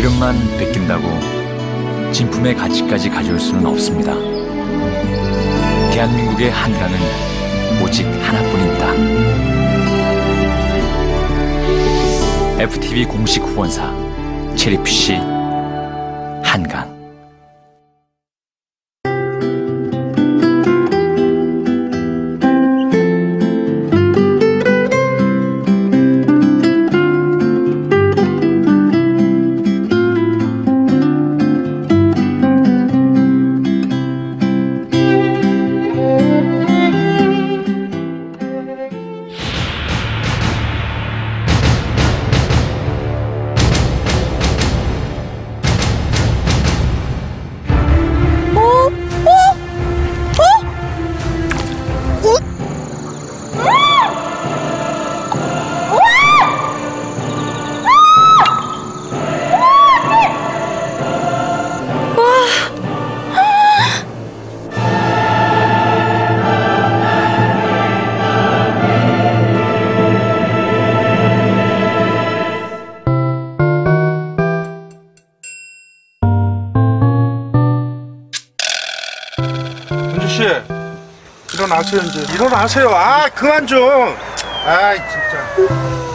이름만 베낀다고 진품의 가치까지 가져올 수는 없습니다. 대한민국의 한강은 오직 하나뿐입니다. FTV 공식 후원사 체리피쉬 한강 일어나세요 이제 일어나세요. 아 그만 좀아 진짜.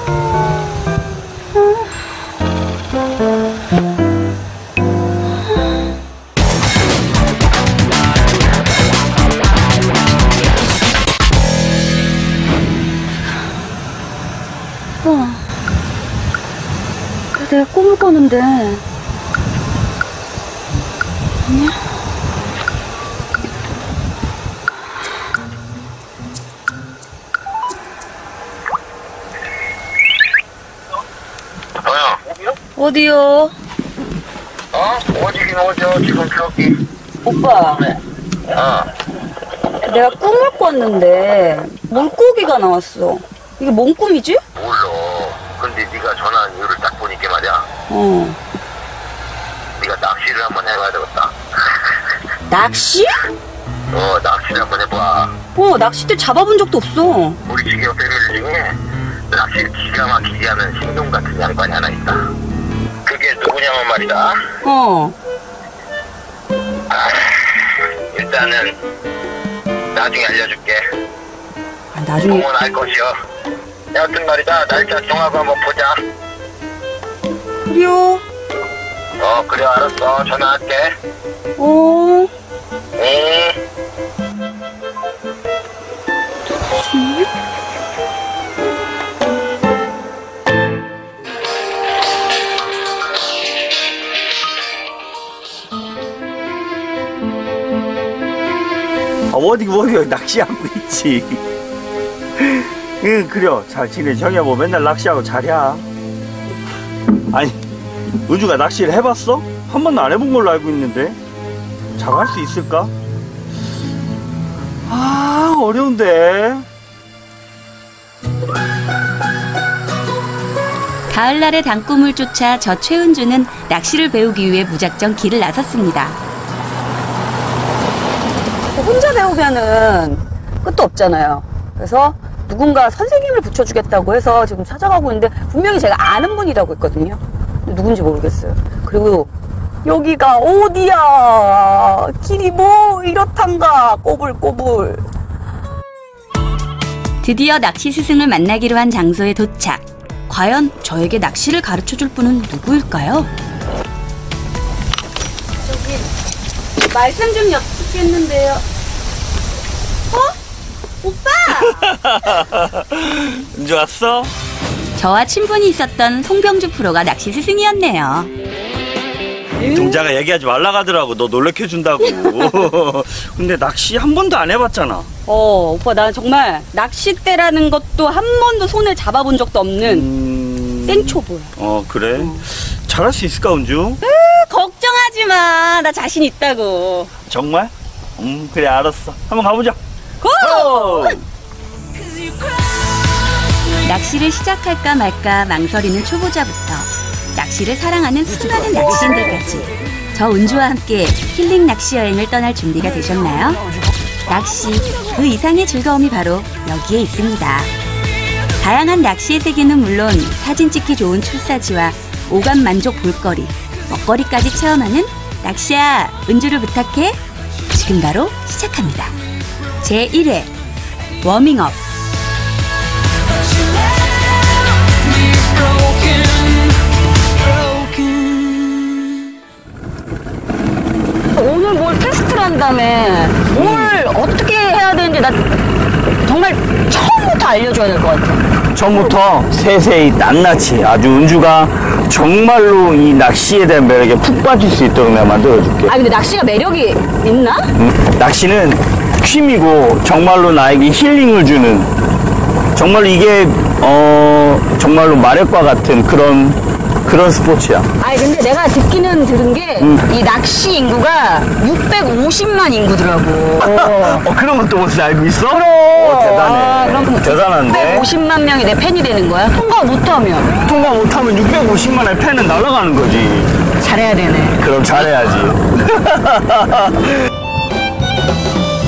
내가 꿈을 꿨는데 어디요? 어? 어디긴 어디야 지금 저기. 오빠. 어. 내가 꿈을 꿨는데 물고기가 나왔어. 이게 뭔 꿈이지? 몰라. 근데 네가 전화한 이유를 딱 보니까 말이야. 어. 네가 낚시를 한번 해봐야 되겠다. 낚시? 어 낚시를 한번 해봐. 어 낚싯대 잡아본 적도 없어. 우리 지금 배를 중에 낚시를 기가 막히게 하는 신동 같은 양반이 하나 있다 누구냐면 말이다. 어. 일단은 나중에 알려줄게. 아, 나중에. 공은 알 것이여. 여튼 말이다. 날짜 정하고 한번 보자. 그래요? 어 그래 알았어. 전화할게. 어. 응. 아, 어디 어디 낚시하고 있지. 응 그래 잘 지내 정이야 뭐 맨날 낚시하고 잘야. 아니 은주가 낚시를 해봤어? 한 번도 안 해본 걸로 알고 있는데 잘할 수 있을까? 아 어려운데. 가을날의 단꿈을 쫓아 저 최은주는 낚시를 배우기 위해 무작정 길을 나섰습니다. 혼자 배우면은 끝도 없잖아요 그래서 누군가 선생님을 붙여주겠다고 해서 지금 찾아가고 있는데 분명히 제가 아는 분이라고 했거든요 누군지 모르겠어요 그리고 여기가 어디야 길이 뭐 이렇단가 꼬불꼬불 드디어 낚시 스승을 만나기로 한 장소에 도착. 과연 저에게 낚시를 가르쳐 줄 분은 누구일까요? 말씀 좀 여쭙겠는데요. 어? 오빠! 은주 왔어? 저와 친분이 있었던 송병주 프로가 낚시 스승이었네요. 동자가 얘기하지 말라 하더라고 너 놀래켜 준다고. 근데 낚시 한 번도 안 해봤잖아. 어, 오빠 나 정말 낚싯대라는 것도 한 번도 손을 잡아본 적도 없는 음... 생초보야. 어 그래? 잘할 수 있을까 은주? 걱정하지 마. 나 자신 있다고. 정말? 음 그래 알았어 한번 가보자 고! 고! 낚시를 시작할까 말까 망설이는 초보자부터 낚시를 사랑하는 수많은 낚시인들까지 저 은주와 함께 힐링 낚시 여행을 떠날 준비가 되셨나요? 낚시 그 이상의 즐거움이 바로 여기에 있습니다. 다양한 낚시의 세계는 물론 사진 찍기 좋은 출사지와 오감 만족 볼거리, 먹거리까지 체험하는 낚시야 은주를 부탁해 지금 바로 시작합니다. 제1회 워밍업 오늘 뭘 테스트를 한다며. 뭘 어떻게 해야 되는지 나 정말 처음부터 알려줘야 될 것 같아. 처음부터 세세히 낱낱이 아주 은주가 정말로 이 낚시에 대한 매력에 푹 빠질 수 있도록 내가 만들어줄게. 아 근데 낚시가 매력이 있나? 음, 낚시는 취미고 정말로 나에게 힐링을 주는 정말로 이게 어 정말로 마력과 같은 그런 그런 스포츠야. 아니 근데 내가 듣기는 들은 게이 낚시 인구가 650만 인구더라고. 어 그런 것도 혹시 알고 있어? 그럼. 어, 대단해. 아, 그럼 대단한데. 650만 명이 내 팬이 되는 거야? 통과 못하면 통과 못하면 650만의 팬은 날아가는 거지. 잘해야 되네. 그럼 잘해야지.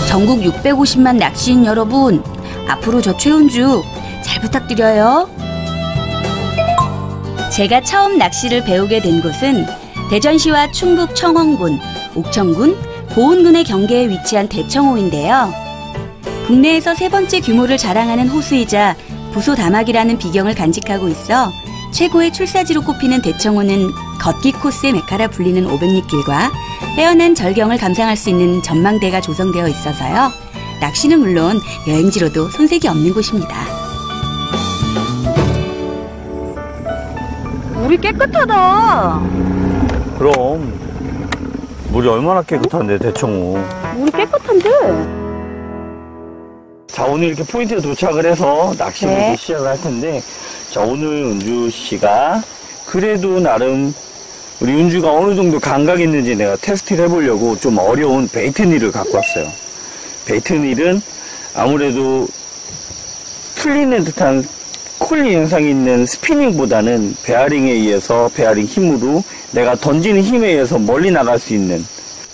전국 650만 낚시인 여러분 앞으로 저 최은주 잘 부탁드려요. 제가 처음 낚시를 배우게 된 곳은 대전시와 충북 청원군, 옥천군, 보은군의 경계에 위치한 대청호인데요. 국내에서 세 번째 규모를 자랑하는 호수이자 부소 다막이라는 비경을 간직하고 있어 최고의 출사지로 꼽히는 대청호는 걷기 코스의 메카라 불리는 500리 길과 빼어난 절경을 감상할 수 있는 전망대가 조성되어 있어서요. 낚시는 물론 여행지로도 손색이 없는 곳입니다. 물이 깨끗하다. 그럼 물이 얼마나 깨끗한데 대청호. 물이 깨끗한데. 자 오늘 이렇게 포인트에 도착을 해서 낚시를 네. 이제 시작을 할 텐데 자 오늘 은주 씨가 그래도 나름 우리 은주가 어느 정도 감각이 있는지 내가 테스트를 해보려고 좀 어려운 베이트닐을 갖고 왔어요. 베이트닐은 아무래도 풀리는 듯한 콜리 현상이 있는 스피닝보다는 베어링에 의해서 베어링 힘으로 내가 던지는 힘에 의해서 멀리 나갈 수 있는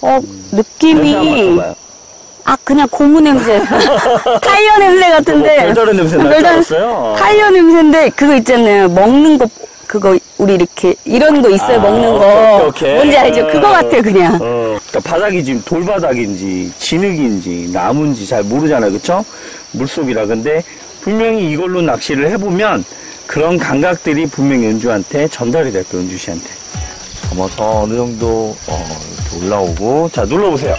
어 느낌이. 아 그냥 고무 냄새. 타이어 냄새 같은데. 별다른 냄새 알았어요. 타이어 냄새인데 그거 있잖아요. 먹는 거 그거 우리 이렇게 이런 거 있어요. 아, 먹는 거. 오케이, 오케이. 뭔지 알죠? 그거 어. 같아 그냥. 어, 그러니까 바닥이 지금 돌바닥인지 진흙인지 나무인지 잘 모르잖아요, 그쵸? 물속이라. 근데 분명히 이걸로 낚시를 해보면 그런 감각들이 분명히 은주한테 전달이 될 거예요, 은주 씨한테. 감아서 어느 정도 어, 이렇게 올라오고 자 눌러보세요.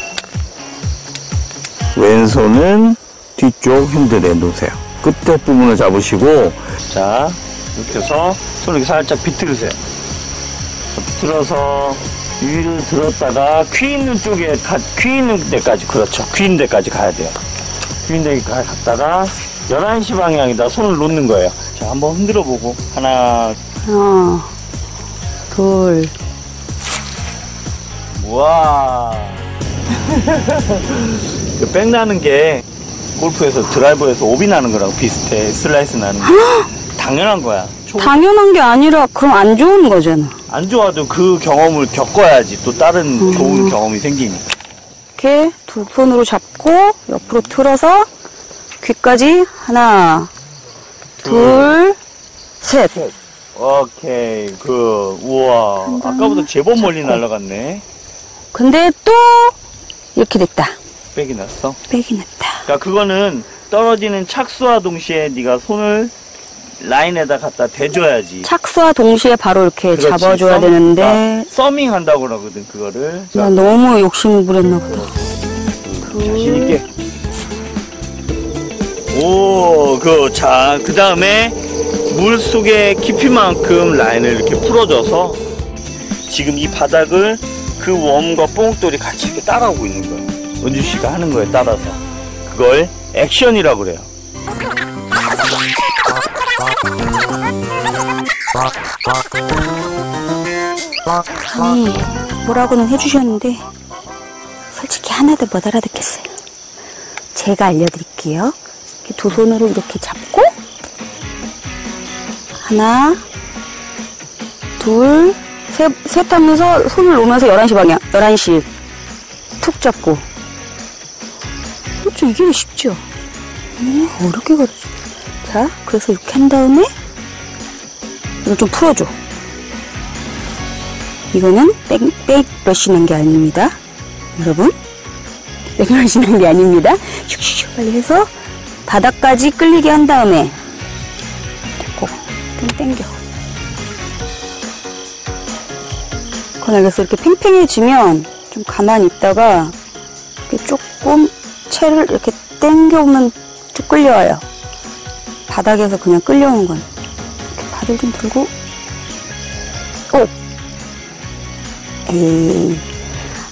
왼손은 뒤쪽 핸들에 놓으세요. 끝에 부분을 잡으시고 자 이렇게 해서 손을 이렇게 살짝 비틀으세요. 비틀어서 위를 들었다가 귀 있는 쪽에 가, 귀 있는 데까지 그렇죠. 귀 있는 데까지 가야 돼요. 귀 있는 데까지 갔다가 11시 방향에다 손을 놓는 거예요. 자 한번 흔들어 보고 하나 하나, 둘. 우와. 그백 나는 게 골프에서 드라이버에서 오비 나는 거랑 비슷해. 슬라이스 나는 게. 당연한 거야. 초- 당연한 게 아니라 그럼 안 좋은 거잖아. 안 좋아도 그 경험을 겪어야지 또 다른 좋은 경험이 생기니. 이렇게 두 손으로 잡고 옆으로 틀어서 귀까지 하나, 둘, 셋. 오케이. 그 우와. 아까보다 제법 멀리 날아갔네. 근데 또 이렇게 됐다. 백이 났어. 빽이 났다. 그러니까 그거는 떨어지는 착수와 동시에 네가 손을 라인에다 갖다 대줘야지. 착수와 동시에 바로 이렇게 그렇지. 잡아줘야 썸- 되는데 그러니까 서밍 한다고 그러거든 그거를. 나 너무 욕심을 부렸나 보다. 자신 있게. 오, 그, 자, 그 다음에 물 속의 깊이만큼 라인을 이렇게 풀어줘서 지금 이 바닥을 그 웜과 뽕돌이 같이 이렇게 따라오고 있는 거예요. 은주 씨가 하는 거에 따라서. 그걸 액션이라고 그래요. 아니 뭐라고는 해주셨는데 솔직히 하나도 못 알아듣겠어요. 제가 알려드릴게요. 두 손으로 이렇게 잡고 하나 둘 셋, 셋 하면서 손을 놓으면서 11시 방향 11시 툭 잡고 그렇죠 이게 쉽죠 어, 어렵게 가르쳐 자 그래서 이렇게 한 다음에 이걸 좀 풀어줘 이거는 백, 백러시는 게 아닙니다. 여러분. 백러시는 게 아닙니다. 슉슉슉 빨리 해서 바닥까지 끌리게 한 다음에 됐고 좀 당겨. 알겠어. 이렇게 팽팽해지면 좀 가만히 있다가 이렇게 조금 채를 이렇게 당겨오면 쭉 끌려와요. 바닥에서 그냥 끌려오는 건. 이렇게 바닥 좀 들고 오! 에이.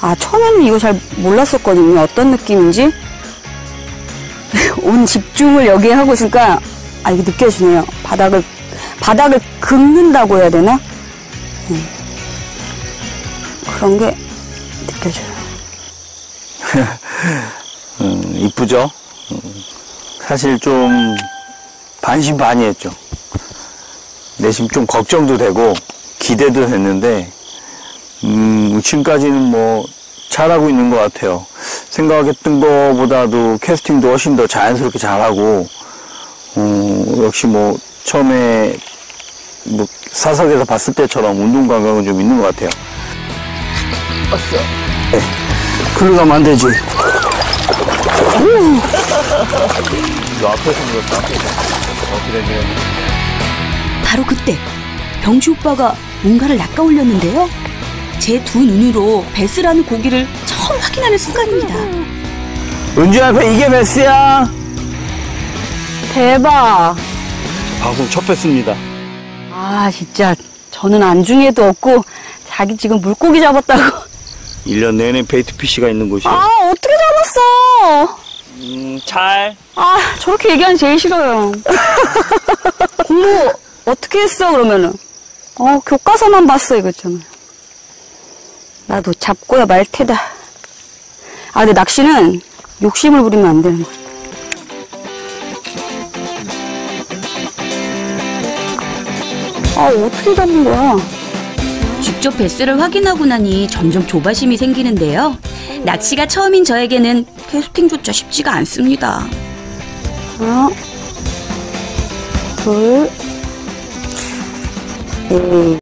아, 처음에는 이거 잘 몰랐었거든요. 어떤 느낌인지. 온 집중을 여기에 하고 있으니까, 아, 이게 느껴지네요. 바닥을, 바닥을 긁는다고 해야 되나? 음. 그런 게 느껴져요. 음, 이쁘죠? 음, 사실 좀 반신반의했죠. 내심 좀 걱정도 되고 기대도 됐는데 음, 지금까지는 뭐 잘하고 있는 것 같아요. 생각했던 것보다도 캐스팅도 훨씬 더 자연스럽게 잘하고 어, 역시 뭐 처음에 뭐 사석에서 봤을 때처럼 운동 감각은 좀 있는 것 같아요. 왔어. 네. 글로 가면 안 되지. 바로 그때 병주 오빠가 뭔가를 낚아 올렸는데요. 제 두 눈으로 베스라는 고기를 처음 확인하는 순간입니다. 은주 앞에 이게 베스야. 대박! 방송 첫 뵀습니다. 아, 진짜. 저는 안중에도 없고, 자기 지금 물고기 잡았다고. 1년 내내 베이트 피쉬가 있는 곳이에요. 아, 어떻게 잡았어? 음, 잘. 아, 저렇게 얘기하는 제일 싫어요. 공부 어떻게 했어, 그러면은? 어, 교과서만 봤어, 이거잖아요. 나도 잡고야 말 테다. 아, 근데 낚시는 욕심을 부리면 안 되는 거야. 아, 어떻게 잡는 거야? 직접 베스를 확인하고 나니 점점 조바심이 생기는데요. 낚시가 처음인 저에게는 캐스팅조차 쉽지가 않습니다. 하나, 둘, 셋.